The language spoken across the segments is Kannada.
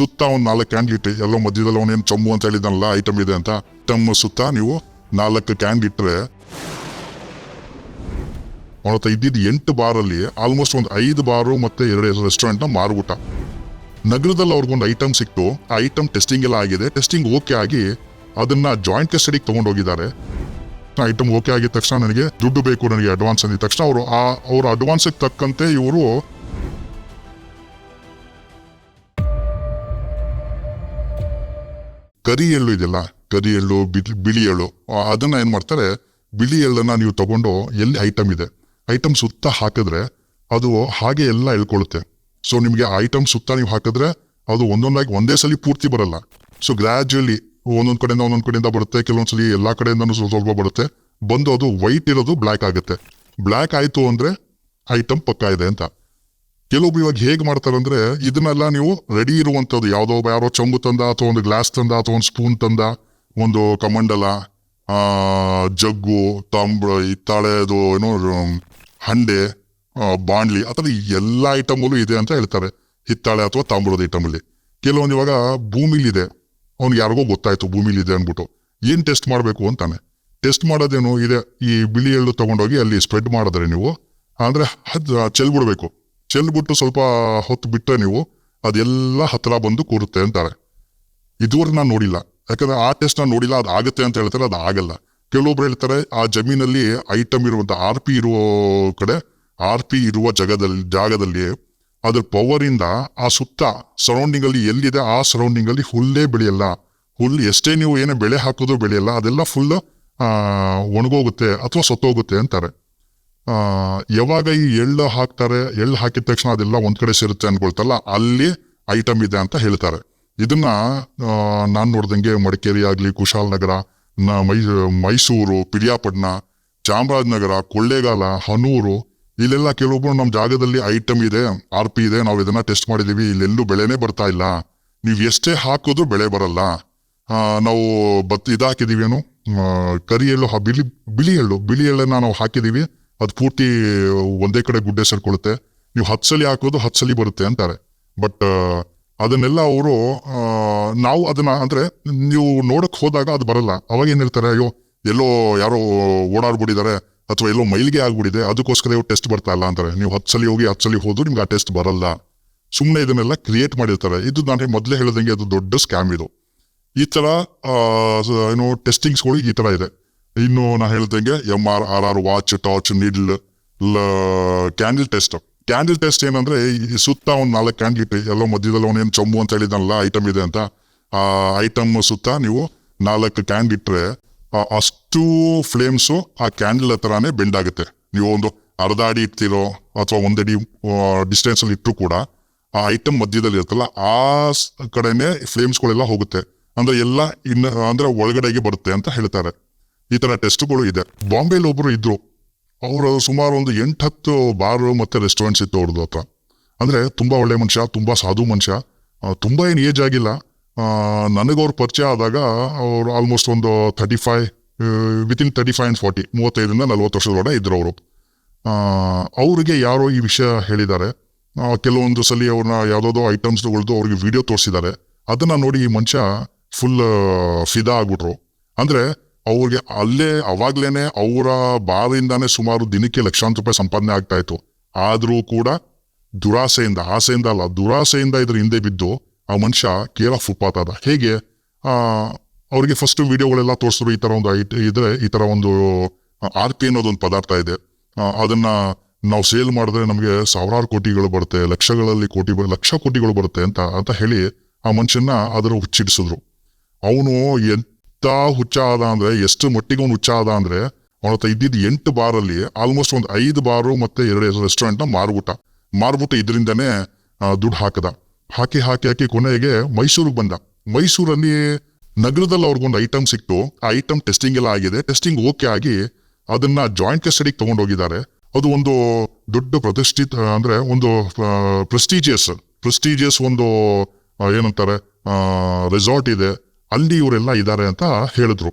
ಸುತ್ತ ಒಂದು ನಾಲ್ಕು ಕ್ಯಾಂಡ್ಲ್ ಇಟ್ಟು ಎಲ್ಲೋ ಮಧ್ಯದಲ್ಲಿ ಅವನೇನು ಚಮ್ಮು ಅಂತ ಹೇಳಿದನಲ್ಲ ಐಟಮ್ ಇದೆ ಅಂತ, ತಮ್ಮ ಸುತ್ತ ನೀವು ನಾಲ್ಕು ಕ್ಯಾಂಡ್ ಇಟ್ಟರೆ ಅವನ ಹತ್ರ ಇದ್ದಿದ್ದು ಎಂಟು ಬಾರಲ್ಲಿ ಆಲ್ಮೋಸ್ಟ್ ಒಂದು ಐದು ಬಾರು ಮತ್ತೆ ಎರಡು ರೆಸ್ಟೋರೆಂಟ್ನ ಮಾರುಬಿಟ್ಟ ನಗರದಲ್ಲಿ ಅವ್ರಿಗೊಂದು ಐಟಮ್ ಸಿಕ್ತು, ಆ ಐಟಮ್ ಟೆಸ್ಟಿಂಗ್ ಎಲ್ಲ ಆಗಿದೆ. ಟೆಸ್ಟಿಂಗ್ ಓಕೆ ಆಗಿ ಅದನ್ನ ಜಾಯಿಂಟ್ ಕಸ್ಟಡಿಗೆ ತಗೊಂಡೋಗಿದ್ದಾರೆ ಐಟಮ್ ಓಕೆ ಆಗಿದ ತಕ್ಷಣ ನನಗೆ ದುಡ್ಡು ಬೇಕು, ನನಗೆ ಅಡ್ವಾನ್ಸ್ ಅಂದಿದ ತಕ್ಷಣ ಅವರು ಆ, ಅವ್ರ ಅಡ್ವಾನ್ಸಿಗೆ ತಕ್ಕಂತೆ ಇವರು ಕರಿ ಎಳ್ಳು ಇದೆಯಲ್ಲ? ಕರಿ ಎಳ್ಳು ಬಿಳಿ ಎಳ್ಳು ಅದನ್ನು ಏನ್ ಮಾಡ್ತಾರೆ? ಬಿಳಿ ಎಳ್ಳನ್ನು ನೀವು ತಗೊಂಡು ಎಲ್ಲಿ ಐಟಮ್ ಇದೆ? ಐಟಮ್ ಸುತ್ತ ಹಾಕಿದ್ರೆ ಅದು ಹಾಗೆ ಎಲ್ಲ ಎಳ್ಕೊಳ್ಳುತ್ತೆ ಸೊ ನಿಮಗೆ ಐಟಮ್ ಸುತ್ತ ನೀವು ಹಾಕಿದ್ರೆ ಅದು ಒಂದೊಂದಾಗಿ ಒಂದೇ ಸಲ ಪೂರ್ತಿ ಬರಲ್ಲ. ಸೊ ಗ್ರಾಜುಯಲಿ ಒಂದೊಂದು ಕಡೆಯಿಂದ ಒಂದೊಂದು ಕಡೆಯಿಂದ ಬರುತ್ತೆ, ಕೆಲವೊಂದ್ಸಲಿ ಎಲ್ಲ ಕಡೆಯಿಂದನೂ ಸ್ವಲ್ಪ ಸ್ವಲ್ಪ ಬರುತ್ತೆ. ಬಂದು ಅದು ವೈಟ್ ಇರೋದು ಬ್ಲ್ಯಾಕ್ ಆಗುತ್ತೆ. ಬ್ಲ್ಯಾಕ್ ಆಯಿತು ಅಂದ್ರೆ ಐಟಮ್ ಪಕ್ಕ ಇದೆ ಅಂತ. ಕೆಲವೊಬ್ರು ಇವಾಗ ಹೇಗೆ ಮಾಡ್ತಾರೆ ಅಂದ್ರೆ ಇದನ್ನೆಲ್ಲ ನೀವು ರೆಡಿ ಇರುವಂಥದ್ದು, ಯಾವುದೋ ಯಾರೋ ಚಂಬು ತಂದ ಅಥವಾ ಒಂದು ಗ್ಲಾಸ್ ತಂದ ಅಥವಾ ಒಂದು ಸ್ಪೂನ್ ತಂದ ಒಂದು ಕಮಂಡಲ ಜಗ್ಗು ತಾಂಬ ಹಿತ್ತಾಳೆದು ಏನೋ, ಹಂಡೆ ಬಾಣ್ಲಿ, ಆ ಥರ ಎಲ್ಲ ಐಟಮಲ್ಲೂ ಇದೆ ಅಂತ ಹೇಳ್ತಾರೆ. ಹಿತ್ತಾಳೆ ಅಥವಾ ತಾಮ್ರದ ಐಟಮಲ್ಲಿ ಕೆಲವೊಂದು ಇವಾಗ ಭೂಮಿಲಿದೆ. ಅವ್ನಿಗೆ ಯಾರಿಗೋ ಗೊತ್ತಾಯ್ತು ಭೂಮಿಲಿದೆ ಅಂದ್ಬಿಟ್ಟು. ಏನು ಟೆಸ್ಟ್ ಮಾಡಬೇಕು ಅಂತಾನೆ. ಟೆಸ್ಟ್ ಮಾಡೋದೇನು, ಇದೆ, ಈ ಬಿಳಿ ಎಳ್ಳು ತೊಗೊಂಡೋಗಿ ಅಲ್ಲಿ ಸ್ಪ್ರೆಡ್ ಮಾಡಿದ್ರೆ ನೀವು, ಅಂದರೆ ಅದು ಚೆಲ್ಬಿಡ್ಬೇಕು. ಚೆಲ್ಬಿಟ್ಟು ಸ್ವಲ್ಪ ಹೊತ್ತು ಬಿಟ್ಟರೆ ನೀವು ಅದೆಲ್ಲ ಹತ್ತಿರ ಬಂದು ಕೂರುತ್ತೆ ಅಂತಾರೆ. ಇದುವರೆಗೆ ನಾನು ನೋಡಿಲ್ಲ. ಯಾಕಂದ್ರೆ ಆ ಟೆಸ್ಟ್ ನಾನು ನೋಡಿಲ್ಲ, ಅದು ಆಗುತ್ತೆ ಅಂತ ಹೇಳ್ತಾರೆ, ಅದು ಆಗಲ್ಲ. ಕೆಲವೊಬ್ರು ಹೇಳ್ತಾರೆ, ಆ ಜಮೀನಲ್ಲಿ ಐಟಮ್ ಇರುವಂಥ ಆರ್ ಪಿ ಇರುವ ಕಡೆ ಆರ್ ಪಿ ಇರುವ ಜಾಗದಲ್ಲಿ ಜಾಗದಲ್ಲಿ ಅದ್ರ ಪವರಿಂದ ಆ ಸುತ್ತ ಸರೌಂಡಿಂಗಲ್ಲಿ ಎಲ್ಲಿದೆ, ಆ ಸರೌಂಡಿಂಗಲ್ಲಿ ಹುಲ್ಲೇ ಬೆಳೆಯಲ್ಲ. ಹುಲ್ಲು ಎಷ್ಟೇ ನೀವು ಏನೇ ಬೆಳೆ ಹಾಕೋದು ಬೆಳೆಯಲ್ಲ, ಅದೆಲ್ಲ ಫುಲ್ ಒಣಗೋಗುತ್ತೆ ಅಥವಾ ಸತ್ತೋಗುತ್ತೆ ಅಂತಾರೆ. ಯಾವಾಗ ಈ ಎಳ್ಳು ಹಾಕ್ತಾರೆ, ಎಳ್ಳು ಹಾಕಿದ ತಕ್ಷಣ ಅದೆಲ್ಲ ಒಂದ್ ಕಡೆ ಸೇರುತ್ತೆ ಅನ್ಕೊಳ್ತಲ್ಲ, ಅಲ್ಲಿ ಐಟಮ್ ಇದೆ ಅಂತ ಹೇಳ್ತಾರೆ. ಇದನ್ನ ನಾನು ನೋಡ್ದಂಗೆ ಮಡಿಕೇರಿ ಆಗಲಿ ಕುಶಾಲನಗರ ಮೈ, ಮೈಸೂರು ಪಿರಿಯಾಪಟ್ಟಣ ಚಾಮರಾಜನಗರ, ಕೊಳ್ಳೇಗಾಲ, ಹನೂರು, ಇಲ್ಲೆಲ್ಲ ಕೆಲವೊಬ್ರು ನಮ್ಮ ಜಾಗದಲ್ಲಿ ಐಟಮ್ ಇದೆ ಆರ್ ಪಿ ಇದೆ, ನಾವು ಇದನ್ನ ಟೆಸ್ಟ್ ಮಾಡಿದೀವಿ, ಇಲ್ಲೆಲ್ಲೂ ಬೆಳೆನೇ ಬರ್ತಾ ಇಲ್ಲ. ನೀವು ಎಷ್ಟೇ ಹಾಕಿದ್ರು ಬೆಳೆ ಬರಲ್ಲ. ನಾವು ಬತ್, ಇದಾಕಿದೀವಿ ಏನು? ಕರಿ ಎಳ್ಳು ಬಿಳಿ ಬಿಳಿ ಎಳ್ಳು, ಬಿಳಿ ಎಳ್ಳನ್ನ ನಾವು ಹಾಕಿದೀವಿ. ಅದು ಪೂರ್ತಿ ಒಂದೇ ಕಡೆ ಗುಡ್ಡೆ ಸೇರ್ಕೊಳ್ಳುತ್ತೆ. ನೀವು ಹತ್ತು ಸಲ ಹಾಕೋದು ಹತ್ತು ಸಲ ಬರುತ್ತೆ ಅಂತಾರೆ. ಬಟ್ ಅದನ್ನೆಲ್ಲ ಅವರು ನಾವು ಅದನ್ನ ಅಂದ್ರೆ ನೀವು ನೋಡಕ್ ಹೋದಾಗ ಅದು ಬರಲ್ಲ. ಅವಾಗ ಏನಿರ್ತಾರೆ ಅಯ್ಯೋ, ಎಲ್ಲೋ ಯಾರೋ ಓಡಾಡ್ಬಿಟ್ಟಿದ್ದಾರೆ ಅಥವಾ ಎಲ್ಲೋ ಮೈಲಿಗೆ ಆಗ್ಬಿಟ್ಟಿದೆ, ಅದಕ್ಕೋಸ್ಕರ ಇವ್ರು ಟೆಸ್ಟ್ ಬರ್ತಾ ಇಲ್ಲ ಅಂತಾರೆ. ನೀವು ಹತ್ತು ಸಲ ಹೋಗಿ ಹತ್ತು ಸಲ ಹೋದ್ರು ನಿಮ್ಗೆ ಆ ಟೆಸ್ಟ್ ಬರಲ್ಲ. ಸುಮ್ಮನೆ ಇದನ್ನೆಲ್ಲ ಕ್ರಿಯೇಟ್ ಮಾಡಿರ್ತಾರೆ. ಇದು ನಾನು ಮೊದಲೇ ಹೇಳಿದಂಗೆ ಅದು ದೊಡ್ಡ ಸ್ಕ್ಯಾಮ್ ಇದು. ಈ ಸ- ಏನು ಟೆಸ್ಟಿಂಗ್ಸ್ಗಳು ಈ ತರ ಇದೆ. ಇನ್ನು ನಾ ಹೇಳ್ದಂಗೆ M R R R watch torch ಲ ಕ್ಯಾಂಡಲ್ ಟೆಸ್ಟ್ ಕ್ಯಾಂಡಲ್ ಟೆಸ್ಟ್ ಏನಂದ್ರೆ ಈ ಸುತ್ತ ಒಂದು ನಾಲ್ಕು ಕ್ಯಾಂಡಲ್ ಇಟ್ಟು ಎಲ್ಲೋ ಮಧ್ಯದಲ್ಲಿ ಅವನೇನು ಚೊಂಬು ಅಂತ ಹೇಳಿದ್ನಲ್ಲ ಐಟಮ್ ಇದೆ ಅಂತ. ಆ ಐಟಮ್ ಸುತ್ತ ನೀವು ನಾಲ್ಕು ಕ್ಯಾಂಡ್ ಇಟ್ಟರೆ ಅಷ್ಟು ಫ್ಲೇಮ್ಸು ಆ ಕ್ಯಾಂಡಲ್ ಹತ್ರನೇ ಬೆಂಡ್ ಆಗುತ್ತೆ. ನೀವು ಒಂದು ಅರ್ಧ ಅಡಿ ಇಡ್ತಿರೋ ಅಥವಾ ಒಂದಡಿ ಡಿಸ್ಟೆನ್ಸ್ ಅಲ್ಲಿ ಇಟ್ಟರು ಕೂಡ ಆ ಐಟಮ್ ಮಧ್ಯದಲ್ಲಿ ಇರುತ್ತಲ್ಲ, ಆ ಕಡೆನೆ ಫ್ಲೇಮ್ಸ್ಗಳೆಲ್ಲ ಹೋಗುತ್ತೆ. ಅಂದ್ರೆ ಎಲ್ಲ ಇನ್ನ, ಅಂದ್ರೆ ಒಳಗಡೆಗೆ ಬರುತ್ತೆ ಅಂತ ಹೇಳ್ತಾರೆ. ಈ ತರ ಟೆಸ್ಟ್ಗಳು ಇದೆ. ಬಾಂಬೆಲಿ ಒಬ್ಬರು ಇದ್ರು. ಅವರು ಸುಮಾರು ಒಂದು ಎಂಟತ್ತು ಬಾರ್ ಮತ್ತೆ ರೆಸ್ಟೋರೆಂಟ್ಸ್ ಇತ್ತು ಅವ್ರದ್ದು ಹತ್ರ. ಅಂದ್ರೆ ತುಂಬಾ ಒಳ್ಳೆ ಮನುಷ್ಯ, ತುಂಬಾ ಸಾಧು ಮನುಷ್ಯ. ತುಂಬಾ ಏನು ಏಜ್ ಆಗಿಲ್ಲ. ನನಗವ್ರು ಪರಿಚಯ ಆದಾಗ ಅವ್ರು ಆಲ್ಮೋಸ್ಟ್ ಒಂದು thirty five within thirty five and forty ಮೂವತ್ತೈದರಿಂದ ನಲ್ವತ್ತು ವರ್ಷದೊಳಗೆ ಇದ್ರು ಅವರು. ಅವರಿಗೆ ಯಾರೋ ಈ ವಿಷಯ ಹೇಳಿದ್ದಾರೆ. ಕೆಲವೊಂದು ಸಲ ಅವ್ರನ್ನ ಯಾವುದೋ ಐಟಮ್ಸ್ಗಳದ್ದು ಅವ್ರಿಗೆ ವಿಡಿಯೋ ತೋರಿಸಿದ್ದಾರೆ. ಅದನ್ನ ನೋಡಿ ಈ ಮನುಷ್ಯ ಫುಲ್ ಫಿದಾ ಆಗ್ಬಿಟ್ರು. ಅಂದ್ರೆ ಅವ್ರಿಗೆ ಅಲ್ಲೇ, ಅವಾಗ್ಲೇನೆ ಅವರ ಬಾರಿಂದಾನೆ ಸುಮಾರು ದಿನಕ್ಕೆ ಲಕ್ಷಾಂತರ ರೂಪಾಯಿ ಸಂಪಾದನೆ ಆಗ್ತಾ ಇತ್ತು. ಆದ್ರೂ ಕೂಡ ದುರಾಸೆಯಿಂದ, ಆಸೆಯಿಂದ ಅಲ್ಲ, ದುರಾಸೆಯಿಂದ ಇದ್ರ ಹಿಂದೆ ಬಿದ್ದು ಆ ಮನುಷ್ಯ ಕೇರ ಫುಟ್ಪಾತ್ ಆದ. ಹೇಗೆ? ಅವರಿಗೆ ಫಸ್ಟ್ ವಿಡಿಯೋಗಳೆಲ್ಲ ತೋರಿಸಿದ್ರು ಈ ತರ ಒಂದು ಇದ್ರೆ ಈ ತರ ಒಂದು ಆರ್ ಪಿ ಅನ್ನೋದೊಂದು ಪದಾರ್ಥ ಇದೆ. ಅದನ್ನ ನಾವು ಸೇಲ್ ಮಾಡಿದ್ರೆ ನಮಗೆ ಸಾವಿರಾರು ಕೋಟಿಗಳು ಬರುತ್ತೆ, ಲಕ್ಷಗಳಲ್ಲಿ ಕೋಟಿ ಲಕ್ಷ ಕೋಟಿಗಳು ಬರುತ್ತೆ ಅಂತ ಅಂತ ಹೇಳಿ ಆ ಮನುಷ್ಯನ ಅದರ ಹುಚ್ಚಿಡಿಸಿದ್ರು. ಅವನು ಎಂತ ಹುಚ್ಚ ಆದ ಅಂದ್ರೆ, ಎಷ್ಟು ಮಟ್ಟಿಗೆ ಅವ್ನು ಹುಚ್ಚ ಆದ ಅಂದ್ರೆ, ಅವನ ಹತ್ರ ಇದ್ದಿದ್ದು ಎಂಟು ಬಾರಲ್ಲಿ ಆಲ್ಮೋಸ್ಟ್ ಒಂದು ಐದು ಬಾರು ಮತ್ತೆ ಎರಡು ರೆಸ್ಟೋರೆಂಟ್ನ ಮಾರ್ಬಿಟ್ಟ. ಮಾರ್ಬಿಟ್ಟು ಇದರಿಂದನೇ ದುಡ್ಡು ಹಾಕದ. ಹಾಕಿ ಹಾಕಿ ಹಾಕಿ ಕೊನೆಗೆ ಮೈಸೂರಿಗೆ ಬಂದ. ಮೈಸೂರಲ್ಲಿ ನಗರದಲ್ಲಿ ಅವ್ರಿಗೊಂದು ಐಟಮ್ ಸಿಕ್ತು. ಆ ಐಟಮ್ ಟೆಸ್ಟಿಂಗ್ ಎಲ್ಲ ಆಗಿದೆ. ಟೆಸ್ಟಿಂಗ್ ಓಕೆ ಆಗಿ ಅದನ್ನ ಜಾಯಿಂಟ್ ಕಸ್ಟಡಿಗೆ ತಗೊಂಡೋಗಿದ್ದಾರೆ. ಅದು ಒಂದು ದೊಡ್ಡ ಪ್ರತಿಷ್ಠಿತ, ಅಂದ್ರೆ ಒಂದು ಪ್ರೆಸ್ಟೀಜಿಯಸ್ ಪ್ರೆಸ್ಟೀಜಿಯಸ್ ಒಂದು ಏನಂತಾರೆ ರೆಸಾರ್ಟ್ ಇದೆ. ಅಲ್ಲಿ ಇವರೆಲ್ಲ ಇದ್ದಾರೆ ಅಂತ ಹೇಳಿದ್ರು.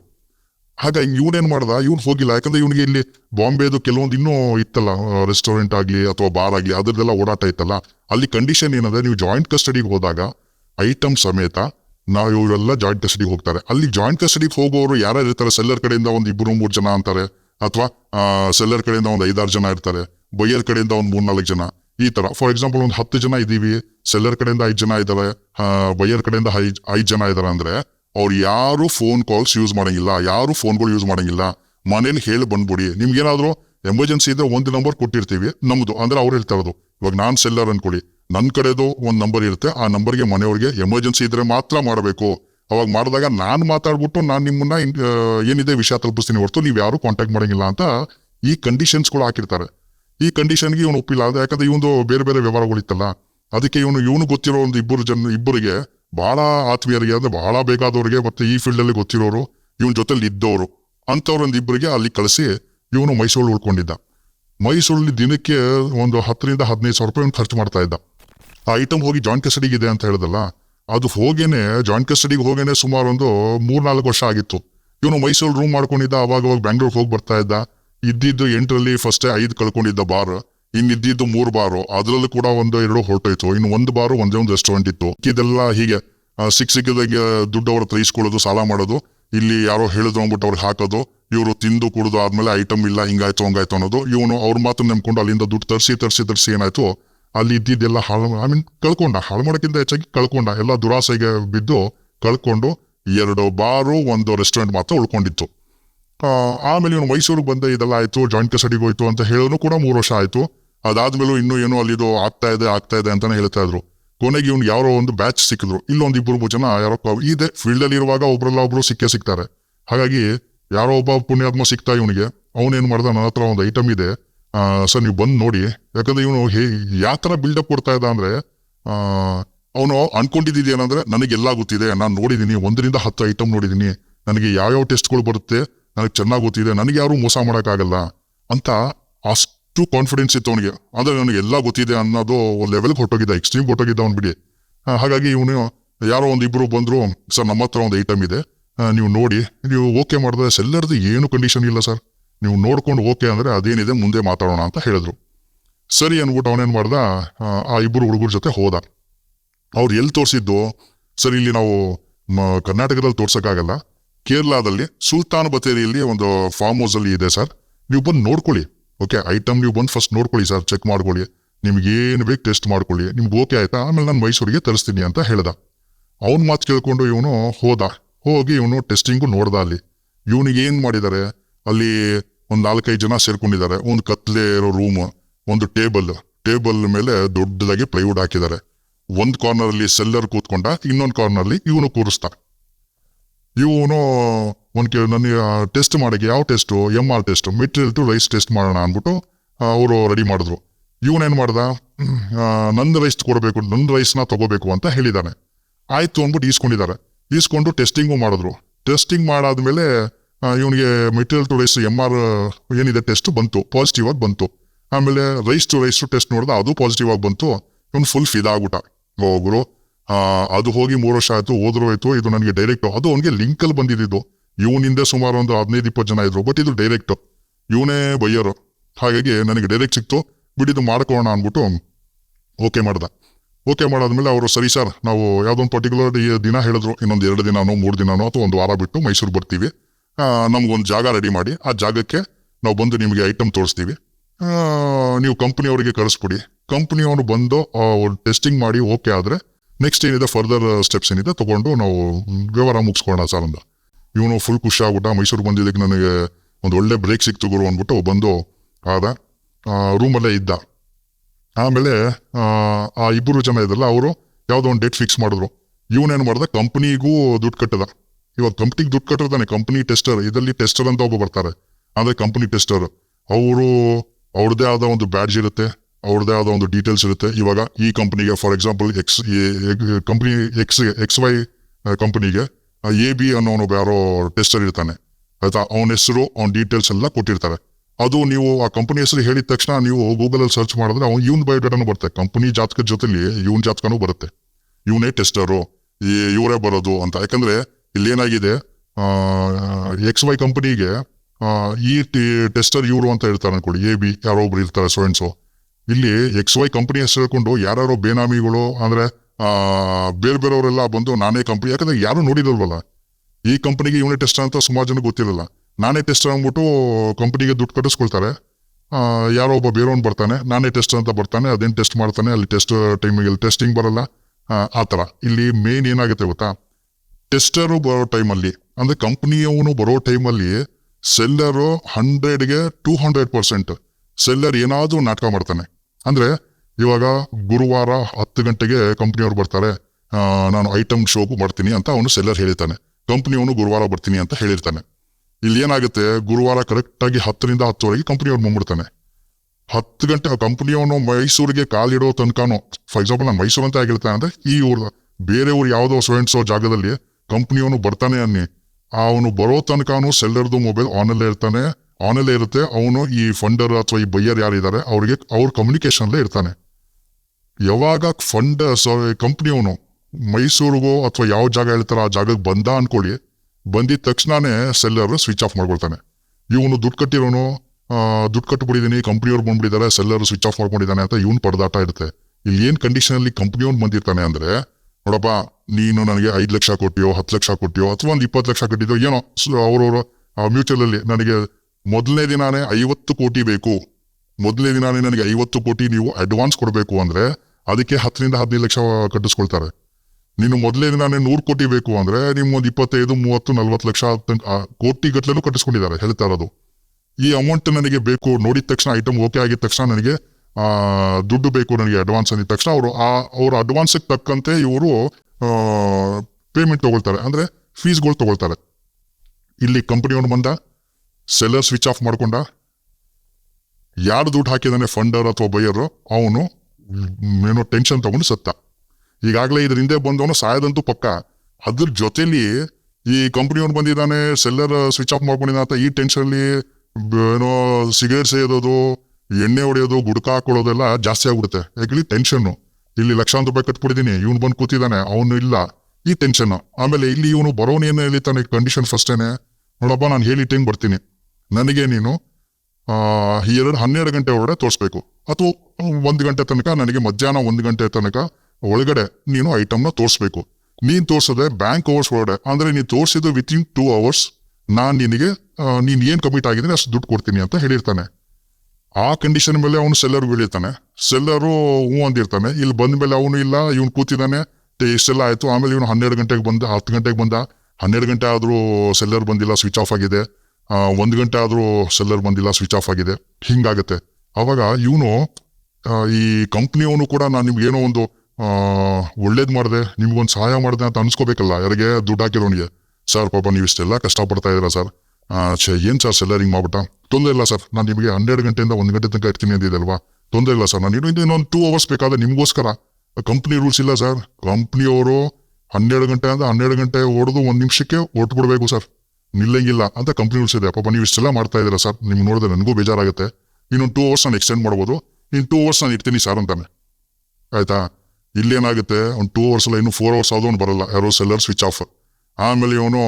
ಹಾಗಾಗಿ ಇವನೇನು ಮಾಡ್ದ? ಇವ್ನು ಹೋಗಿಲ್ಲ. ಯಾಕಂದ್ರೆ ಇವನಿಗೆ ಇಲ್ಲಿ ಬಾಂಬೆದು ಕೆಲವೊಂದು ಇನ್ನೂ ಇತ್ತಲ್ಲ ರೆಸ್ಟೋರೆಂಟ್ ಆಗಲಿ ಅಥವಾ ಬಾರ್ ಆಗಲಿ ಅದರದೆಲ್ಲ ಓಡಾಟ ಇತ್ತಲ್ಲ. ಅಲ್ಲಿ ಕಂಡೀಷನ್ ಏನಂದ್ರೆ ನೀವು ಜಾಯಿಂಟ್ ಕಸ್ಟಡಿಗೆ ಹೋದಾಗ ಐಟಮ್ ಸಮೇತ ನಾವು ಇವರೆಲ್ಲ ಜಾಯಿಂಟ್ ಕಸ್ಟಡಿಗೆ ಹೋಗ್ತಾರೆ. ಅಲ್ಲಿ ಜಾಯಿಂಟ್ ಕಸ್ಟಡಿಗೆ ಹೋಗೋರು ಯಾರ್ಯಾರು ಇರ್ತಾರೆ? ಸೆಲ್ಲರ್ ಕಡೆಯಿಂದ ಒಂದು ಇಬ್ಬರು ಮೂರು ಜನ ಅಂತಾರೆ. ಅಥವಾ ಸೆಲ್ಲರ್ ಕಡೆಯಿಂದ ಒಂದು ಐದಾರು ಜನ ಇರ್ತಾರೆ. ಬೈಯರ್ ಕಡೆಯಿಂದ ಒಂದು ಮೂರ್ನಾಲ್ಕು ಜನ. ಈ ಥರ ಫಾರ್ ಎಕ್ಸಾಂಪಲ್ ಒಂದು ಹತ್ತು ಜನ ಇದ್ದೀವಿ ಸೆಲ್ಲರ್ ಕಡೆಯಿಂದ ಐದು ಜನ ಇದ್ದಾರೆ ಬೈಯರ್ ಕಡೆಯಿಂದ ಐದು ಐದು ಜನ ಇದ್ದಾರೆ ಅಂದ್ರೆ ಅವ್ರು ಯಾರು ಫೋನ್ ಕಾಲ್ಸ್ ಯೂಸ್ ಮಾಡಂಗಿಲ್ಲ, ಯಾರು ಫೋನ್ಗಳು ಯೂಸ್ ಮಾಡಂಗಿಲ್ಲ. ಮನೇಲಿ ಹೇಳಿ ಬಂದ್ಬಿಡಿ. ನಿಮ್ಗೇನಾದರೂ ಎಮರ್ಜೆನ್ಸಿ ಇದ್ರೆ ಒಂದು ನಂಬರ್ ಕೊಟ್ಟಿರ್ತೀವಿ ನಮ್ಮದು ಅಂದ್ರೆ ಅವ್ರು ಹೇಳ್ತಾ ಇರೋದು, ಇವಾಗ ನಾನು ಸೆಲ್ಲರ್ ಅನ್ಕೊಳ್ಳಿ. ನನ್ನ ಕಡೆದು ಒಂದು ನಂಬರ್ ಇರುತ್ತೆ, ಆ ನಂಬರ್ಗೆ ಮನೆಯವ್ರಿಗೆ ಎಮರ್ಜೆನ್ಸಿ ಇದ್ರೆ ಮಾತ್ರ ಮಾಡಬೇಕು. ಅವಾಗ ಮಾಡಿದಾಗ ನಾನು ಮಾತಾಡ್ಬಿಟ್ಟು ನಾನು ನಿಮ್ಮನ್ನ ಏನಿದೆ ವಿಷಯ ತಲುಪಿಸ್ತೀನಿ ಹೊರತು ನೀವು ಯಾರು ಕಾಂಟ್ಯಾಕ್ಟ್ ಮಾಡಂಗಿಲ್ಲ ಅಂತ ಈ ಕಂಡೀಷನ್ಸ್ಗಳು ಹಾಕಿರ್ತಾರೆ. ಈ ಕಂಡೀಷನ್ಗೆ ಇವನು ಒಪ್ಪಿಲ್ಲ. ಅದು ಯಾಕಂದ್ರೆ ಇವನು ಬೇರೆ ಬೇರೆ ವ್ಯವಹಾರಗಳಿತ್ತಲ್ಲ. ಅದಕ್ಕೆ ಇವನು ಇವನು ಗೊತ್ತಿರೋ ಒಂದು ಇಬ್ಬರು ಜನ, ಇಬ್ಬರಿಗೆ ಬಹಳ ಆತ್ಮೀಯರಿಗೆ ಅಂದ್ರೆ ಬಹಳ ಬೇಕಾದವ್ರಿಗೆ ಮತ್ತೆ ಈ ಫೀಲ್ಡ್ ಅಲ್ಲಿ ಗೊತ್ತಿರೋರು, ಇವನ್ ಜೊತೆಲಿ ಇದ್ದವರು ಅಂಥವ್ರೊಂದು ಇಬ್ಬರಿಗೆ ಅಲ್ಲಿ ಕಳಿಸಿ ಇವನು ಮೈಸೂರು ಉಳ್ಕೊಂಡಿದ್ದ. ಮೈಸೂರಲ್ಲಿ ದಿನಕ್ಕೆ ಒಂದು ಹತ್ತರಿಂದ ಹದಿನೈದು ಸಾವಿರ ರೂಪಾಯಿ ಖರ್ಚು ಮಾಡ್ತಾ ಇದ್ದ. ಆ ಐಟಮ್ ಹೋಗಿ ಜಾಯಿಂಟ್ ಕಸ್ಟಡಿಗೆ ಇದೆ ಅಂತ ಹೇಳಿದಲ್ಲ, ಅದು ಹೋಗೇನೆ ಜಾಯಿಂಟ್ ಕಸ್ಟಡಿಗೆ ಹೋಗೇನೆ ಸುಮಾರು ಒಂದು ಮೂರ್ನಾಲ್ಕು ವರ್ಷ ಆಗಿತ್ತು. ಇವನು ಮೈಸೂರು ರೂಮ್ ಮಾಡ್ಕೊಂಡಿದ್ದ, ಅವಾಗ ಅವಾಗ ಬ್ಯಾಂಗ್ಳೂರ್ಗೆ ಹೋಗಿ ಬರ್ತಾ ಇದ್ದ. ಇದ್ದಿದ್ದು ಎಂಟರಲ್ಲಿ ಫಸ್ಟ್ ಐದು ಕಳ್ಕೊಂಡಿದ್ದ ಬಾರ್ ಇನ್ ಇದ್ದಿದ್ದು ಮೂರು ಬಾರು. ಅದರಲ್ಲೂ ಕೂಡ ಒಂದು ಎರಡು ಹೊರಟೋಯ್ತು ಇನ್ನು ಒಂದು ಬಾರು ಒಂದೇ ಒಂದು ರೆಸ್ಟೋರೆಂಟ್ ಇತ್ತು. ಇದೆಲ್ಲ ಹೀಗೆ ಸಿಕ್ಕ ಸಿಕ್ ಸಿಕ್ಕಿದಾಗೆ ದುಡ್ಡು ಅವ್ರ ಹತ್ರ ಇಸ್ಕೊಳ್ಳೋದು ಸಾಲ ಮಾಡೋದು, ಇಲ್ಲಿ ಯಾರೋ ಹೇಳಿದ್ರು ಅಂದ್ಬಿಟ್ಟು ಅವ್ರಿಗೆ ಹಾಕೋದು, ಇವರು ತಿಂದು ಕುಡಿದು ಆದ್ಮೇಲೆ ಐಟಮ್ ಇಲ್ಲ, ಹಿಂಗಾಯ್ತು, ಹಂಗಾಯ್ತು ಅನ್ನೋದು. ಇವನು ಅವ್ರ ಮಾತು ನೆಮ್ಕೊಂಡು ಅಲ್ಲಿಂದ ದುಡ್ಡು ತರಿಸಿ ತರಿಸಿ ತರಿಸಿ ಏನಾಯ್ತು, ಅಲ್ಲಿ ಇದ್ದಿದ್ದೆಲ್ಲ ಹಾಳು ಐ ಮೀನ್ ಕಳ್ಕೊಂಡ. ಹಾಳು ಮಾಡೋಕ್ಕಿಂತ ಹೆಚ್ಚಾಗಿ ಕಳ್ಕೊಂಡ. ಎಲ್ಲ ದುರಾಸೆಗೆ ಬಿದ್ದು ಕಳ್ಕೊಂಡು ಎರಡು ಬಾರು ಒಂದು ರೆಸ್ಟೋರೆಂಟ್ ಮಾತ್ರ ಉಳ್ಕೊಂಡಿತ್ತು. ಆಮೇಲೆ ಇವನು ಮೈಸೂರಿಗೆ ಬಂದ, ಇದೆಲ್ಲ ಆಯ್ತು ಜಾಯಿಂಟ್ ಕಸ್ಟಡಿಗೆ ಹೋಯ್ತು ಅಂತ ಹೇಳೋನು ಕೂಡ ಮೂರು ವರ್ಷ ಆಯ್ತು. ಅದಾದ್ಮೇಲೂ ಇನ್ನೂ ಏನೋ ಅಲ್ಲಿದು ಆಗ್ತಾ ಇದೆ ಆಗ್ತಾ ಇದೆ ಅಂತಾನೆ ಹೇಳ್ತಾ ಇದ್ರು. ಕೊನೆಗೆ ಇವ್ನು ಯಾರೋ ಒಂದು ಬ್ಯಾಚ್ ಸಿಕ್ಕಿದ್ರು. ಇಲ್ಲೊಂದು ಇಬ್ಬರು ಮೂರು ಜನ ಯಾರೋ ಇದೆ ಫೀಲ್ಡ್ ಅಲ್ಲಿ ಇರುವಾಗ ಒಬ್ರಲ್ಲ ಒಬ್ರು ಸಿಕ್ಕೇ ಸಿಗ್ತಾರೆ ಹಾಗಾಗಿ ಯಾರೋ ಒಬ್ಬ ಪುಣ್ಯಾತ್ಮ ಸಿಗ್ತಾ ಇವನಿಗೆ. ಅವನೇನ್ ಮಾಡ್ದ, ನನ್ನ ಹತ್ರ ಒಂದು ಐಟಮ್ ಇದೆ. ಸರ್ ನೀವು ಬಂದು ನೋಡಿ. ಯಾಕಂದ್ರೆ ಇವನು ಹೇ, ಯಾವ ಥರ ಬಿಲ್ಡಪ್ ಕೊಡ್ತಾ ಇದ್ದ ಅಂದ್ರೆ ಅವನು ಅನ್ಕೊಂಡಿದ್ದು ಏನಂದ್ರೆ ನನಗೆಲ್ಲ ಗೊತ್ತಿದೆ. ನಾನು ನೋಡಿದ್ದೀನಿ ಒಂದರಿಂದ ಹತ್ತು ಐಟಮ್ ನೋಡಿದ್ದೀನಿ ನನಗೆ ಯಾವ್ಯಾವ ಟೆಸ್ಟ್ಗಳು ಬರುತ್ತೆ ನನಗೆ ಚೆನ್ನಾಗಿ ಗೊತ್ತಿದೆ ನನಗೆ ಯಾರು ಮೋಸ ಮಾಡೋಕ್ಕಾಗಲ್ಲ ಅಂತ ಅಷ್ಟು ಕಾನ್ಫಿಡೆನ್ಸ್ ಇತ್ತು ಅವನಿಗೆ. ಅಂದರೆ ನನಗೆ ಎಲ್ಲ ಗೊತ್ತಿದೆ ಅನ್ನೋದು ಒಂದು ಲೆವೆಲ್ಗೆ ಹೊಟ್ಟೋಗಿದ್ದ ಎಕ್ಸ್ಟ್ರೀಮ್ ಹೊಟ್ಟೋಗಿದ್ದ ಅವ್ನು ಬಿಡಿ. ಹಾಗಾಗಿ ಇವನು ಯಾರೋ ಒಂದು ಇಬ್ಬರು ಬಂದರು ಸರ್ ನಮ್ಮ ಹತ್ರ ಒಂದು ಐಟಮ್ ಇದೆ. ನೀವು ನೋಡಿ ನೀವು ಓಕೆ ಮಾಡಿದ್ರೆ ಸೆಲ್ಲರ್ದು ಏನು ಕಂಡೀಷನ್ ಇಲ್ಲ ಸರ್. ನೀವು ನೋಡ್ಕೊಂಡು ಓಕೆ ಅಂದರೆ ಅದೇನಿದೆ ಮುಂದೆ ಮಾತಾಡೋಣ ಅಂತ ಹೇಳಿದ್ರು. ಸರಿ ಅನ್ಬಿಟ್ಟು ಅವನೇನು ಮಾಡ್ದ ಆ, ಇಬ್ಬರು ಹುಡುಗರ ಜೊತೆ ಹೋದ. ಅವ್ರು ಎಲ್ಲಿ ತೋರಿಸಿದ್ದು ಸರ್ ಇಲ್ಲಿ ನಾವು ಕರ್ನಾಟಕದಲ್ಲಿ ತೋರ್ಸಕ್ಕಾಗಲ್ಲ. ಕೇರಳದಲ್ಲಿ ಸುಲ್ತಾನ್ ಬತೇರಿಯಲ್ಲಿ ಒಂದು ಫಾರ್ಮ್ ಹೌಸ್ ಅಲ್ಲಿ ಇದೆ ಸರ್. ನೀವು ಬಂದು ನೋಡ್ಕೊಳ್ಳಿ. ಓಕೆ ಐಟಮ್ ನೀವು ಬಂದು ಫಸ್ಟ್ ನೋಡ್ಕೊಳ್ಳಿ ಸರ್ ಚೆಕ್ ಮಾಡ್ಕೊಳ್ಳಿ. ನಿಮ್ಗೆ ಏನು ಬೇಕು ಟೆಸ್ಟ್ ಮಾಡ್ಕೊಳ್ಳಿ. ನಿಮ್ಗೆ ಓಕೆ ಆಯ್ತಾ? ಆಮೇಲೆ ನಾನು ಮೈಸೂರಿಗೆ ತರಿಸ್ತೀನಿ ಅಂತ ಹೇಳ್ದ. ಅವ್ನ ಮಾತು ಕೇಳ್ಕೊಂಡು ಇವನು ಹೋದ. ಹೋಗಿ ಇವನು ಟೆಸ್ಟಿಂಗು ನೋಡ್ದ ಅಲ್ಲಿ. ಇವನಿಗೆ ಏನು ಮಾಡಿದ್ದಾರೆ ಅಲ್ಲಿ ಒಂದು ನಾಲ್ಕೈದು ಜನ ಸೇರ್ಕೊಂಡಿದ್ದಾರೆ ಒಂದು ಕತ್ಲೆ ಇರೋ ರೂಮ್ ಒಂದು ಟೇಬಲ್ ಟೇಬಲ್ ಮೇಲೆ ದೊಡ್ಡದಾಗಿ ಪ್ಲೈವುಡ್ ಹಾಕಿದ್ದಾರೆ ಒಂದು ಕಾರ್ನರಲ್ಲಿ ಸೆಲ್ಲರ್ ಕೂತ್ಕೊಂಡ, ಇನ್ನೊಂದು ಕಾರ್ನರ್ ಅಲ್ಲಿ ಇವನು ಕೂರಿಸ್ತಾ ಇವನು ಒಂದು ನನಗೆ ಟೆಸ್ಟ್ ಮಾಡೋಕ್ಕೆ ಯಾವ test M R test material to rise test ಮಾಡೋಣ ಅಂದ್ಬಿಟ್ಟು ಅವರು ರೆಡಿ ಮಾಡಿದ್ರು. ಇವನೇನು ಮಾಡ್ದ? ನಂದು ರೈಸ್ ಕೊಡಬೇಕು ನನ್ನ ರೈಸ್ನ ತಗೋಬೇಕು ಅಂತ ಹೇಳಿದ್ದಾನೆ ಆಯಿತು ಅಂದ್ಬಿಟ್ಟು ಈಸ್ಕೊಂಡಿದ್ದಾರೆ ಈಸ್ಕೊಂಡು ಟೆಸ್ಟಿಂಗು ಮಾಡಿದ್ರು. ಟೆಸ್ಟಿಂಗ್ ಮಾಡಾದಮೇಲೆ ಇವನಿಗೆ material to rise M R ಏನಿದೆ ಟೆಸ್ಟ್ ಬಂತು. ಪಾಸಿಟಿವ್ ಆಗಿ ಬಂತು. ಆಮೇಲೆ ರೈಸ್ ಟು ರೈಸ್ ಟೆಸ್ಟ್ ನೋಡಿದ ಅದು ಪಾಸಿಟಿವ್ ಆಗಿ ಬಂತು. ಇವನು ಫುಲ್ ಫಿದಾಗ್ಬಿಟ್ಟ ಹೋಗ್ರು ಆ, ಅದು ಹೋಗಿ ಮೂರು ವರ್ಷ ಆಯ್ತು, ಹೋದ್ರು ಇದು ನನಗೆ ಡೈರೆಕ್ಟ್ ಅದು ಅವನಿಗೆ ಲಿಂಕಲ್ಲಿ ಬಂದಿದ್ದು ಇವನಿಂದ ಸುಮಾರು ಒಂದು ಹದಿನೈದು, ಇಪ್ಪತ್ತು ಜನ ಇದ್ರು ಬಟ್ ಇದು ಡೈರೆಕ್ಟ್ ಇವನೇ ಬೈಯರು. ಹಾಗಾಗಿ ನನಗೆ ಡೈರೆಕ್ಟ್ ಸಿಕ್ತು. ಬಿಡಿದು ಮಾಡ್ಕೊಳ್ಳೋಣ ಅಂದ್ಬಿಟ್ಟು ಓಕೆ ಮಾಡ್ದ. ಓಕೆ ಮಾಡಾದ್ಮೇಲೆ ಅವರು, ಸರಿ ಸರ್ ನಾವು ಯಾವುದೊಂದು ಪರ್ಟಿಕ್ಯುಲರ್ ದಿನ ಹೇಳಿದ್ರು, ಇನ್ನೊಂದು ಎರಡು ದಿನನೋ, ಮೂರು ದಿನನೋ, ಅಥವಾ ಒಂದು ವಾರ ಬಿಟ್ಟು ಮೈಸೂರು ಬರ್ತೀವಿ. ನಮಗೊಂದು ಜಾಗ ರೆಡಿ ಮಾಡಿ, ಆ ಜಾಗಕ್ಕೆ ನಾವು ಬಂದು ನಿಮಗೆ ಐಟಮ್ ತೋರಿಸ್ತೀವಿ. ನೀವು ಕಂಪ್ನಿಯವರಿಗೆ ಕಳಿಸ್ಬಿಡಿ. ಕಂಪ್ನಿಯವರು ಬಂದು ಟೆಸ್ಟಿಂಗ್ ಮಾಡಿ ಓಕೆ ಆದರೆ ನೆಕ್ಸ್ಟ್ ಏನಿದೆ ಫರ್ದರ್ ಸ್ಟೆಪ್ಸ್ ಏನಿದೆ ತಗೊಂಡು ನಾವು ವ್ಯವಹಾರ ಮುಗಿಸ್ಕೊಳ್ಳೋಣ ಸರ್ ಅಂದ. ಇವನು ಫುಲ್ ಖುಷಿ ಆಗ್ಬಿಟ್ಟ ಮೈಸೂರು ಬಂದಿದ್ದಕ್ಕೆ ನನಗೆ ಒಂದು ಒಳ್ಳೆ ಬ್ರೇಕ್ ಸಿಕ್ತು ಗುರು ಅಂದ್ಬಿಟ್ಟು ಬಂದು ಆದ ರೂಮಲ್ಲೇ ಇದ್ದ. ಆಮೇಲೆ ಆ, ಇಬ್ಬರು ಜನ ಇದ್ರಲ್ಲ ಅವರು ಯಾವುದೋ ಒಂದು ಡೇಟ್ ಫಿಕ್ಸ್ ಮಾಡಿದ್ರು. ಇವನೇನು ಮಾಡ್ದ ಕಂಪ್ನಿಗೂ ದುಡ್ಡು ಕಟ್ಟದ. ಇವಾಗ ಕಂಪ್ನಿಗೆ ದುಡ್ಡು ಕಟ್ಟಿರ್ತಾನೆ ಕಂಪ್ನಿ ಟೆಸ್ಟರ್ ಇದರಲ್ಲಿ ಟೆಸ್ಟರ್ ಅಂತ ಒಬ್ಬ ಬರ್ತಾರೆ. ಅಂದರೆ ಕಂಪ್ನಿ ಟೆಸ್ಟರ್ ಅವರು ಅವ್ರದ್ದೇ ಆದ ಒಂದು ಬ್ಯಾಡ್ಜ್ ಇರುತ್ತೆ. ಅವ್ರದ್ದೇ ಆದ ಒಂದು ಡೀಟೇಲ್ಸ್ ಇರುತ್ತೆ. ಇವಾಗ ಈ ಕಂಪ್ನಿಗೆ for example X company X X Y ಕಂಪ್ನಿಗೆ ಎ ಬಿ ಅನ್ನೋ ಒಬ್ಬ ಯಾರೋ ಟೆಸ್ಟರ್ ಇರ್ತಾನೆ. ಆಯ್ತಾ? ಅವನ ಹೆಸರು, ಅವನ ಡೀಟೇಲ್ಸ್ ಎಲ್ಲ ಕೊಟ್ಟಿರ್ತಾರೆ. ಅದು ನೀವು ಆ ಕಂಪನಿ ಹೆಸರು ಹೇಳಿದ ತಕ್ಷಣ ನೀವು ಗೂಗಲಲ್ಲಿ ಸರ್ಚ್ ಮಾಡಿದ್ರೆ ಅವ್ನು ಇವನ್ ಬಯೋಡೇಟಾನು ಬರುತ್ತೆ. ಕಂಪನಿ ಜಾತಕದ ಜೊತೆಲಿ ಇವನ್ ಜಾತಕನೂ ಬರುತ್ತೆ. ಇವನೇ ಟೆಸ್ಟರು ಇವರೇ ಬರೋದು ಅಂತ. ಯಾಕಂದ್ರೆ ಇಲ್ಲಿ ಏನಾಗಿದೆ ಎಕ್ಸ್ ವೈ ಕಂಪನಿಗೆ ಈ ಟೆಸ್ಟರ್ ಇವರು ಅಂತ ಇರ್ತಾರೆ ಅನ್ಕೊಳ್ಳಿ. ಎ ಬಿ ಯಾರೋ ಒಬ್ರು ಇರ್ತಾರೆ ಸೊ ಇಲ್ಲಿ ಎಕ್ಸ್ ವೈ ಕಂಪ್ನಿ ಹೆಸರು ಹೇಳ್ಕೊಂಡು ಯಾರ್ಯಾರೋ ಬೇನಾಮಿಗಳು ಅಂದ್ರೆ ಬೇರೆ ಬೇರೆಯವರೆಲ್ಲ ಬಂದು ನಾನೇ ಕಂಪ್ನಿ ಯಾಕಂದ್ರೆ ಯಾರು ನೋಡಿದಲ್ವಲ್ಲ? ಈ ಕಂಪ್ನಿಗೆ ಯೂನಿಟ್ ಟೆಸ್ಟ್ ಅಂತ ಸುಮಾರು ಜನ ಗೊತ್ತಿರಲ್ಲ ನಾನೇ ಟೆಸ್ಟ್ ಅಂದ್ಬಿಟ್ಟು ಕಂಪ್ನಿಗೆ ದುಡ್ಡು ಕಟ್ಟಿಸ್ಕೊಳ್ತಾರೆ. ಯಾರೋ ಒಬ್ಬ ಬೇರೆಯವ್ನು ಬರ್ತಾನೆ, ನಾನೇ ಟೆಸ್ಟ್ ಅಂತ ಬರ್ತಾನೆ, ಅದೇನು ಟೆಸ್ಟ್ ಮಾಡ್ತಾನೆ, ಅಲ್ಲಿ ಟೆಸ್ಟ್ ಟೈಮಿಗೆ ಟೆಸ್ಟಿಂಗ್ ಬರಲ್ಲ. ಆ ಥರ. ಇಲ್ಲಿ ಮೇನ್ ಏನಾಗುತ್ತೆ ಗೊತ್ತಾ? ಟೆಸ್ಟರು ಬರೋ ಟೈಮಲ್ಲಿ ಅಂದರೆ ಕಂಪ್ನಿಯವನು ಬರೋ ಟೈಮಲ್ಲಿ ಸೆಲ್ಲರು ಹಂಡ್ರೆಡ್ಗೆ ಟೂ ಹಂಡ್ರೆಡ್ ಪರ್ಸೆಂಟ್ ಸೆಲ್ಲರ್ ಏನಾದರೂ ನಾಟಕ ಮಾಡ್ತಾನೆ. ಅಂದ್ರೆ ಇವಾಗ ಗುರುವಾರ ಹತ್ತು ಗಂಟೆಗೆ ಕಂಪ್ನಿಯವ್ರು ಬರ್ತಾರೆ. ನಾನು ಐಟಮ್ ಶೋಗೂ ಬರ್ತೀನಿ ಅಂತ ಅವನು ಸೆಲ್ಲರ್ ಹೇಳಿರ್ತಾನೆ. ಕಂಪ್ನಿಯವನು ಗುರುವಾರ ಬರ್ತೀನಿ ಅಂತ ಹೇಳಿರ್ತಾನೆ. ಇಲ್ಲಿ ಏನಾಗುತ್ತೆ? ಗುರುವಾರ ಕರೆಕ್ಟಾಗಿ ಹತ್ತರಿಂದ ಹತ್ತುವರೆಗೆ ಕಂಪ್ನಿಯವ್ರು ಬಂದ್ಬಿಡ್ತಾನೆ. ಹತ್ತು ಗಂಟೆ ಕಂಪ್ನಿಯವನು ಮೈಸೂರಿಗೆ ಕಾಲಿಡೋ ತನಕನೋ ಫಾರ್ ಎಕ್ಸಾಂಪಲ್ ನಾನು ಮೈಸೂರು ಅಂತ ಆಗಿರ್ತಾನೆ ಅಂದ್ರೆ ಈ ಊರು, ಬೇರೆ ಊರು ಯಾವುದೋ ಸೊ ಜಾಗದಲ್ಲಿ ಕಂಪ್ನಿಯವನು ಬರ್ತಾನೆ ಅನ್ನಿ. ಅವನು ಬರೋ ತನಕನೂ ಸೆಲ್ಲರ್ದು ಮೊಬೈಲ್ ಆನಲ್ಲೇ ಇರ್ತಾನೆ. ಆನಲ್ಲೇ ಇರುತ್ತೆ, ಅವನು ಈ ಫಂಡರ್ ಅಥವಾ ಈ ಬೈಯರ್ ಯಾರಿದ್ದಾರೆ, ಅವರಿಗೆ ಅವ್ರ ಕಮ್ಯುನಿಕೇಶನ್ಲೇ ಇರ್ತಾನೆ. ಯಾವಾಗ ಫಂಡ್ ಕಂಪ್ನಿಯವನು ಮೈಸೂರಿಗೋ ಅಥವಾ ಯಾವ ಜಾಗ ಹೇಳ್ತಾರೋ ಆ ಜಾಗಕ್ಕೆ ಬಂದ ಅನ್ಕೊಳ್ಳಿ, ಬಂದಿದ ತಕ್ಷಣನೇ ಸೆಲ್ಲರ್ ಸ್ವಿಚ್ ಆಫ್ ಮಾಡ್ಕೊಳ್ತಾನೆ. ಇವನು ದುಡ್ಡು ಕಟ್ಟಿರೋನು ದುಡ್ಡು ಕಟ್ಟಿಬಿಟ್ಟಿದ್ದೀನಿ ಕಂಪ್ನಿಯವ್ರು ಬಂದ್ಬಿಟ್ಟಿದ್ದಾರೆ ಸೆಲ್ಲರ್ ಸ್ವಿಚ್ ಆಫ್ ಮಾಡ್ಕೊಂಡಿದ್ದಾನೆ ಅಂತ ಇವನು ಪಡೆದಾಟ ಇರುತ್ತೆ. ಇಲ್ಲಿ ಏನು ಕಂಡೀಷನಲ್ಲಿ ಕಂಪ್ನಿಯವ್ನು ಬಂದಿರ್ತಾನೆ ಅಂದರೆ, ನೋಡಪ್ಪ, ನೀನು ನನಗೆ ಐದು ಲಕ್ಷ ಕೊಟ್ಟಿಯೋ, ಹತ್ತು ಲಕ್ಷ ಕೊಟ್ಟಿಯೋ, ಅಥವಾ ಒಂದು ಇಪ್ಪತ್ತು ಲಕ್ಷ ಕಟ್ಟಿದ್ಯೋ, ಏನೋ ಅವರವರು ಮ್ಯೂಚುವಲಲ್ಲಿ ನನಗೆ ಮೊದಲನೇ ದಿನಾನೇ ಐವತ್ತು ಕೋಟಿ ಬೇಕು. ಮೊದಲನೇ ದಿನಾನೇ ನನಗೆ ಐವತ್ತು ಕೋಟಿ ನೀವು ಅಡ್ವಾನ್ಸ್ ಕೊಡಬೇಕು ಅಂದರೆ ಅದಕ್ಕೆ ಹತ್ತರಿಂದ ಹದಿನೈದು ಲಕ್ಷ ಕಟ್ಟಿಸ್ಕೊಳ್ತಾರೆ. ನೀನು ಮೊದಲನೇ ದಿನಾನೇ ನೂರು ಕೋಟಿ ಬೇಕು ಅಂದ್ರೆ ನಿಮ್ಮೊಂದು ಇಪ್ಪತ್ತೈದು, ಮೂವತ್ತು, ನಲ್ವತ್ತು ಲಕ್ಷ ಕೋಟಿ ಗಟ್ಟಲೆನೂ ಕಟ್ಟಿಸ್ಕೊಂಡಿದ್ದಾರೆ ಹೇಳ್ತಾ ಇರೋದು ಈ ಅಮೌಂಟ್ ನನಗೆ ಬೇಕು ನೋಡಿದ ತಕ್ಷಣ ಐಟಮ್ ಓಕೆ ಆಗಿದ ತಕ್ಷಣ ನನಗೆ ದುಡ್ಡು ಬೇಕು ನನಗೆ ಅಡ್ವಾನ್ಸ್ ಅಂದಿದ ತಕ್ಷಣ ಅವರು ಆ, ಅವ್ರ ಅಡ್ವಾನ್ಸಿಗೆ ತಕ್ಕಂತೆ ಇವರು ಪೇಮೆಂಟ್ ತಗೊಳ್ತಾರೆ. ಅಂದರೆ ಫೀಸ್ಗಳು ತಗೊಳ್ತಾರೆ. ಇಲ್ಲಿ ಕಂಪನಿಯವನು ಬಂದ ಸೆಲ್ಲರ್ ಸ್ವಿಚ್ ಆಫ್ ಮಾಡ್ಕೊಂಡ? ಯಾರು ದುಡ್ಡು ಹಾಕಿದಾನೆ ಫಂಡರ್ ಅಥವಾ ಬೈಯರು ಅವನು ಏನೋ ಟೆನ್ಷನ್ ತಗೊಂಡು ಸತ್ತ. ಈಗಾಗಲೇ ಇದ್ರ ಹಿಂದೆ ಬಂದವನು ಸಾಯದಂತೂ ಪಕ್ಕ. ಅದ್ರ ಜೊತೆಲಿ ಈ ಕಂಪ್ನಿಯವನು ಬಂದಿದ್ದಾನೆ ಸೆಲ್ಲರ್ ಸ್ವಿಚ್ ಆಫ್ ಮಾಡ್ಕೊಂಡಿದ್ದಾನೆ ಅಂತ ಈ ಟೆನ್ಷನ್ಲಿ ಏನೋ ಸಿಗರೇಟ್ ಸೇದೋದು ಎಣ್ಣೆ ಹೊಡೆಯೋದು, ಗುಡ್ಕ ಹಾಕೊಳ್ಳೋದೆಲ್ಲ ಜಾಸ್ತಿ ಆಗ್ಬಿಡುತ್ತೆ. ಯಾಕೆ ಟೆನ್ಷನ್ನು ಇಲ್ಲಿ ಲಕ್ಷಾಂತರ ರೂಪಾಯಿ ಕಟ್ಬಿಟ್ಟಿದ್ದೀನಿ ಇವನು ಬಂದು ಕೂತಿದ್ದಾನೆ ಅವನು ಇಲ್ಲ. ಈ ಟೆನ್ಷನ್ ಆಮೇಲೆ ಇಲ್ಲಿ ಇವನು ಬರೋನೇನು ಹೇಳಿತಾನೆ ಕಂಡೀಷನ್ ಫಸ್ಟೇನೆ ನೋಡಪ್ಪ, ನಾನು ಹೇಳಿ ಟೈಮ್ ಬರ್ತೀನಿ. ನನಗೆ ನೀನು ಎರಡು ಹನ್ನೆರಡು ಗಂಟೆ ಒಳಗಡೆ ತೋರಿಸ್ಬೇಕು. ಅಥವಾ ಒಂದು ಗಂಟೆ ತನಕ, ನನಗೆ ಮಧ್ಯಾಹ್ನ ಒಂದು ಗಂಟೆ ತನಕ ಒಳಗಡೆ ನೀನು ಐಟಮ್ನ ತೋರಿಸ್ಬೇಕು. ನೀನು ತೋರಿಸೋದೆ ಬ್ಯಾಂಕ್ ಅವರ್ಸ್ ಒಳಗಡೆ, ಅಂದರೆ ನೀನು ತೋರಿಸಿದ್ದು ವಿತಿನ್ ಟೂ ಅವರ್ಸ್ ನಾನು ನಿನಗೆ ನೀನು ಏನು ಕಮಿಟ್ ಆಗಿದ್ರೆ ಅಷ್ಟು ದುಡ್ಡು ಕೊಡ್ತೀನಿ ಅಂತ ಹೇಳಿರ್ತಾನೆ. ಆ ಕಂಡೀಷನ್ ಮೇಲೆ ಅವನು ಸೆಲ್ಲರ್ ಹೇಳಿರ್ತಾನೆ. ಸೆಲ್ಲರು ಹ್ಞೂ ಅಂದಿರ್ತಾನೆ. ಇಲ್ಲಿ ಬಂದ ಮೇಲೆ ಅವನು ಇಲ್ಲ, ಇವನು ಕೂತಿದ್ದಾನೆ. ಇಷ್ಟೆಲ್ಲ ಆಯಿತು, ಆಮೇಲೆ ಇವನು ಹನ್ನೆರಡು ಗಂಟೆಗೆ ಬಂದ, ಹತ್ತು ಗಂಟೆಗೆ ಬಂದ. ಹನ್ನೆರಡು ಗಂಟೆ ಆದರೂ ಸೆಲ್ಲರ್ ಬಂದಿಲ್ಲ ಸ್ವಿಚ್ ಆಫ್ ಆಗಿದೆ. ಒಂದು ಗಂಟೆ ಆದರೂ ಸೆಲ್ಲರ್ ಬಂದಿಲ್ಲ ಸ್ವಿಚ್ ಆಫ್ ಆಗಿದೆ. ಹಿಂಗಾಗತ್ತೆ. ಆವಾಗ ಇವನು ಈ ಕಂಪ್ನಿಯವನು ಕೂಡ ನಾನು ನಿಮ್ಗೆ ಏನೋ ಒಂದು ಒಳ್ಳೇದು ಮಾಡಿದೆ, ನಿಮ್ಗೊಂದು ಸಹಾಯ ಮಾಡಿದೆ ಅಂತ ಅನ್ಸ್ಕೋಬೇಕಲ್ಲ. ಯಾರಿಗೆ? ದುಡ್ಡು ಹಾಕಿರೋನಿಗೆ. ಸರ್, ಪಾಪ ನೀವು ಇಷ್ಟೆಲ್ಲ ಕಷ್ಟಪಡ್ತಾ ಇದ್ದೀರಾ ಸರ್? ಏನು ಸರ್ ಸೆಲ್ಲರಿಂಗ್ ಮಾಡ್ಬಿಟ್ಟ? ತೊಂದರೆ ಇಲ್ಲ ಸರ್. ನಾನು ನಿಮಗೆ ಹನ್ನೆರಡು ಗಂಟೆಯಿಂದ ಒಂದು ಗಂಟೆ ತನಕ ಇರ್ತೀನಿ ಅಂದಿದ್ದಲ್ವಾ ತೊಂದರೆ ಇಲ್ಲ ಸರ್. ನಾನು ಇನ್ನೊಂದು ಇನ್ನೊಂದು ಟೂ ಅವರ್ಸ್ ಬೇಕಾದ್ರೆ ನಿಮಗೋಸ್ಕರ. ಕಂಪ್ನಿ ರೂಲ್ಸ್ ಇಲ್ಲ ಸರ್. ಕಂಪ್ನಿಯವರು ಹನ್ನೆರಡು ಗಂಟೆ ಅಂದ್ರೆ ಹನ್ನೆರಡು ಗಂಟೆ ಹೊಡೆದು ಒಂದು ನಿಮಿಷಕ್ಕೆ ಹೊಟ್ಟು ಬಿಡಬೇಕು ಸರ್. ನಿಲ್ಲಂಗಿಲ್ಲ ಅಂತ ಕಂಪ್ನಿ ರೂಲ್ಸ್ ಇದೆ. ಪಾಪ ನೀವು ಇಷ್ಟೆಲ್ಲ ಮಾಡ್ತಾ ಇದ್ದೀರಾ ಸರ್ ನಿಮ್ಗೆ ನೋಡಿದ್ರೆ ನನಗೂ ಬೇಜಾರಾಗುತ್ತೆ. ಇನ್ನೊಂದು ಟೂ ಅವರ್ಸ್ ನಾನು ಎಕ್ಸ್ಟೆಂಡ್ ಮಾಡ್ಬೋದು. ಇನ್ನು ಟೂ ಅವರ್ಸ್ ನಾನು ಇರ್ತೀನಿ ಸರ್ ಅಂತಾನೆ. ಆಯ್ತಾ? ಇಲ್ಲೇನಾಗುತ್ತೆ ಒಂದು ಟೂ ಅವರ್ಸ್ ಅಲ್ಲ, ಇನ್ನು ಫೋರ್ ಅವರ್ಸ್ ಆದವನು ಬರಲ್ಲ. ಯಾರೋ ಸೆಲ್ಲರ್ ಸ್ವಿಚ್ ಆಫ್ ಆಮೇಲೆ ಇವನು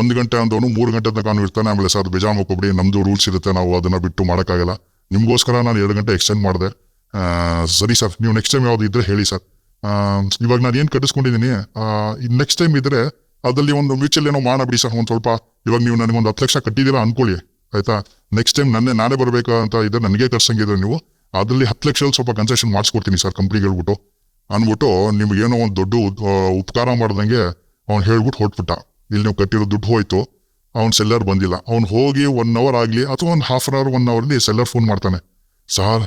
ಒಂದು ಗಂಟೆ ಅಂದವನು ಮೂರು ಗಂಟೆ ತನಕ ನಾನು ಇರ್ತಾನೆ. ಆಮೇಲೆ ಸರ್ ಬೇಜಾರು ಮಾಡ್ಕೊಬಿಡಿ. ನಮ್ದು ರೂಲ್ಸ್ ಇರುತ್ತೆ. ನಾವು ಅದನ್ನ ಬಿಟ್ಟು ಮಾಡೋಕ್ಕಾಗಲ್ಲ. ನಿಮಗೋಸ್ಕರ ನಾನು ಎರಡು ಗಂಟೆ ಎಕ್ಸ್ಟೆಂಡ್ ಮಾಡಿದೆ. ಸರಿ ಸರ್ ನೀವು ನೆಕ್ಸ್ಟ್ ಟೈಮ್ ಯಾವುದು ಇದ್ದರೆ ಹೇಳಿ ಸರ್ ಇವಾಗ ನಾನು ಏನು ಕಟ್ಟಿಸ್ಕೊಂಡಿದ್ದೀನಿ? ನೆಕ್ಸ್ಟ್ ಟೈಮ್ ಇದ್ರೆ ಅದಲ್ಲಿ ಒಂದು ಮ್ಯೂಚುವಲ್ ಏನೋ ಮಾಡಬಿಡಿ ಸರ್, ಒಂದು ಸ್ವಲ್ಪ. ಇವಾಗ ನೀವು ನನಗೆ ಒಂದು ಹತ್ತು ಲಕ್ಷ ಕಟ್ಟಿದ್ದೀರಾ ಅನ್ಕೊಳ್ಳಿ. ಆಯ್ತಾ? ನೆಕ್ಸ್ಟ್ ಟೈಮ್ ನನ್ನೇ ನಾನೇ ಬರಬೇಕು ಅಂತ ಇದ್ರೆ ನನಗೆ ಕರ್ಸಂಗಿದ್ರೆ ನೀವು. ಅದರಲ್ಲಿ ಹತ್ತು ಲಕ್ಷದಲ್ಲಿ ಸ್ವಲ್ಪ ಕನ್ಸೆಷನ್ ಮಾಡಿಸ್ಕೊಡ್ತೀನಿ ಸರ್ ಕಂಪ್ನಿಗೆ ಹೇಳ್ಬಿಟ್ಟು. ಅಂದ್ಬಿಟ್ಟು ನಿಮ್ಗೆ ಏನೋ ಒಂದು ದೊಡ್ಡ ಉಪಕಾರ ಮಾಡ್ದಂಗೆ ಅವ್ನು ಹೇಳ್ಬಿಟ್ಟು ಹೊಟ್ಬಿಟ್ಟ ಇಲ್ಲಿ ನೀವು ಕಟ್ಟಿರೋ ದುಡ್ಡು ಹೋಯ್ತು. ಅವ್ನು ಸೆಲ್ಲರ್ ಬಂದಿಲ್ಲ. ಅವ್ನು ಹೋಗಿ ಒನ್ ಅವರ್ ಆಗಲಿ ಅಥವಾ ಒಂದು half an hour one hourly seller phone ಮಾಡ್ತಾನೆ. ಸಾರ್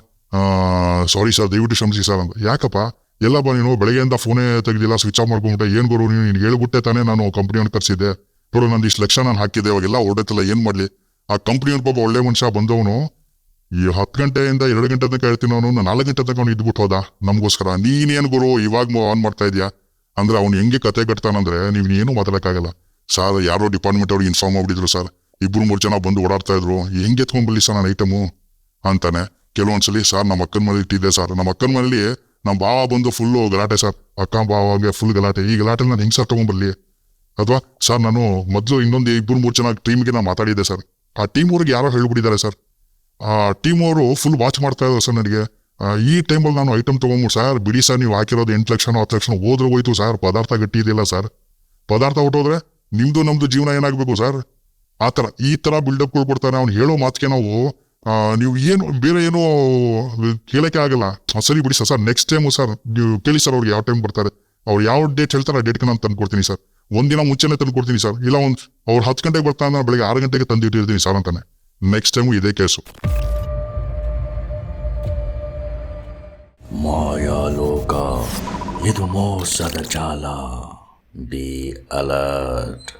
ಸಾರಿ ಸರ್, ದಯವಿಟ್ಟು ಕ್ಷಮಿಸಿ ಸರ್ ಅಂತ. ಯಾಕಪ್ಪ? ಎಲ್ಲ ಬಾ ನೀನು, ಬೆಳಗ್ಗೆಯಿಂದ ಫೋನೇ ತೆಗ್ದಿಲ್ಲ ಸ್ವಿಚ್ ಆಫ್ ಮಾಡ್ಕೊಂಡ್ಬಿಟ್ಟೆ, ಏನು ಗುರು ನೀನು? ನಿನ್ಗೆ ಹೇಳ್ಬಿಟ್ಟೆ ತಾನೇ ನಾನು ಕಂಪ್ನಿಯನ್ನು ಕರೆಸಿದ್ದೆ. ನೋಡು, ನಂದು ಇಷ್ಟು ಲಕ್ಷ ನಾನು ಹಾಕಿದ್ದೆ, ಇವಾಗೆಲ್ಲ ಹೊಡೆತಲ್ಲ ಏನು ಮಾಡಲಿ? ಆ ಕಂಪ್ನಿಯವ್ನ ಪಾಪ ಒಳ್ಳೆ ಮನುಷ್ಯ ಬಂದವನು, ಈ ಹತ್ತು ಗಂಟೆಯಿಂದ ಎರಡು ಗಂಟೆ ತನಕ ಹೇಳ್ತೀನಿ ಅವನು ನಾಲ್ಕು ಗಂಟೆ ತನಕ ಅವ್ನು ಇದ್ಬಿಟ್ಟು ಹೋದ, ನಮಗೋಸ್ಕರ. ನೀನೇನು ಗುರು, ಇವಾಗ ಆನ್ ಮಾಡ್ತಾ ಇದೆಯಾ? ಅಂದ್ರೆ ಅವ್ನು ಹೆಂಗೆ ಕತೆ ಕಟ್ತಾನಂದ್ರೆ ನೀವು ಏನು ಮಾತಾಡೋಕ್ಕಾಗಲ್ಲ. ಸರ್ ಯಾರೋ ಡಿಪಾರ್ಟ್ಮೆಂಟ್ ಅವ್ರಿಗೆ ಇನ್ಫಾರ್ಮ್ ಮಾಡಿಬಿಟ್ಟಿದ್ರು ಸರ್ ಇಬ್ಬರು ಮೂರು ಜನ ಬಂದು ಓಡಾಡ್ತಾ ಇದ್ರು. ಹೆಂಗೆ ಎತ್ಕೊಂಡ್ಬಲ್ಲಿ ಸರ್ ನಾನು ಐಟಮು ಅಂತಾನೆ. ಕೆಲವೊಂದ್ಸಲಿ ಸರ್ ನಮ್ಮ ಅಕ್ಕನ ಮನೇಲಿ ಇಟ್ಟಿದ್ದೆ ಸರ್ ನಮ್ಮ ಅಕ್ಕನ ಮನೇಲಿ ನಮ್ಮ ಭಾವ ಬಂದು ಫುಲ್ಲು ಗಲಾಟೆ ಸರ್ ಅಕ್ಕ ಬಾವಾಗೆ ಫುಲ್ ಗಲಾಟೆ. ಈ ಗಲಾಟೆಲಿ ನಾನು ಹೆಂಗೆ ಸರ್ ತಗೊಂಡ್ಬರ್ಲಿ ಅಥವಾ ಸರ್ ನಾನು ಮೊದಲು ಇನ್ನೊಂದು ಇಬ್ಬರು ಮೂರು ಜನ ಟೀಮ್ಗೆ ನಾನು ಮಾತಾಡಿದ್ದೆ ಸರ್ ಆ ಟೀಮ್ ಅವ್ರಿಗೆ ಯಾರೋ ಹೇಳ್ಬಿಟ್ಟಿದ್ದಾರೆ ಸರ್ ಆ ಟೀಮ್ ಅವರು ಫುಲ್ ವಾಚ್ ಮಾಡ್ತಾ ಇದ್ದಾರೆ ಸರ್ ನನಗೆ. ಈ ಟೈಮಲ್ಲಿ ನಾನು ಐಟಮ್ ತೊಗೊಂಬಿಟ್ಟು ಸರ್ ಬಿಡಿ ಸರ್ ನೀವು ಹಾಕಿರೋದು ಎಂಟು ಲಕ್ಷನೋ, ಹತ್ತು ಲಕ್ಷನೋ ಹೋದ್ರೆ ಹೋಯ್ತು ಸರ್ ಪದಾರ್ಥ ಗಟ್ಟಿ ಇದೆಯಲ್ಲ ಸರ್ ಪದಾರ್ಥ ಹೊಟ್ಟೋದ್ರೆ ನಿಮ್ಮದು ನಮ್ಮದು ಜೀವನ ಏನಾಗಬೇಕು ಸರ್ ಆ ಥರ ಈ ಥರ ಬಿಲ್ಡಪ್ಗಳು ಕೊಡ್ತಾರೆ ಅವ್ನು ಹೇಳೋ ಮಾತಿಗೆ ನಾವು ನೀವು ಏನು, ಬೇರೆ ಏನು ಕೇಳಕ್ಕೆ ಆಗಲ್ಲ. ಸರಿ ಬಿಡಿ sir sir next time sir, ನೀವು ಕೇಳಿ ಸರ್ ಅವ್ರಿಗೆ ಯಾವ ಟೈಮ್ ಬರ್ತಾರೆ. ಅವ್ರು ಯಾವ ಡೇಟ್ ಹೇಳ್ತಾರೆ, ಆ ಡೇಟ್ಗೆ ನಾನು ತಂದು ಕೊಡ್ತೀನಿ ಸರ್. ಒಂದಿನ ಮುಂಚೆನೇ ತಂದು ಕೊಡ್ತೀನಿ ಸರ್. ಇಲ್ಲ ಒಂದು, ಅವ್ರು ಹತ್ತು ಗಂಟೆಗೆ ಬರ್ತಾನೆ ನಾನು ಬೆಳಗ್ಗೆ ಆರು ಗಂಟೆಗೆ ತಂದು ಇಟ್ಟಿರ್ತೀನಿ ಸರ್ ಅಂತಾನೆ. ನೆಕ್ಸ್ಟ್ ಟೈಮು ಇದೇ ಕೇಸು. ಮಾಯಾಲೋಕ, ಇದು ಮೋಸದ ಜಾಲ. Be alert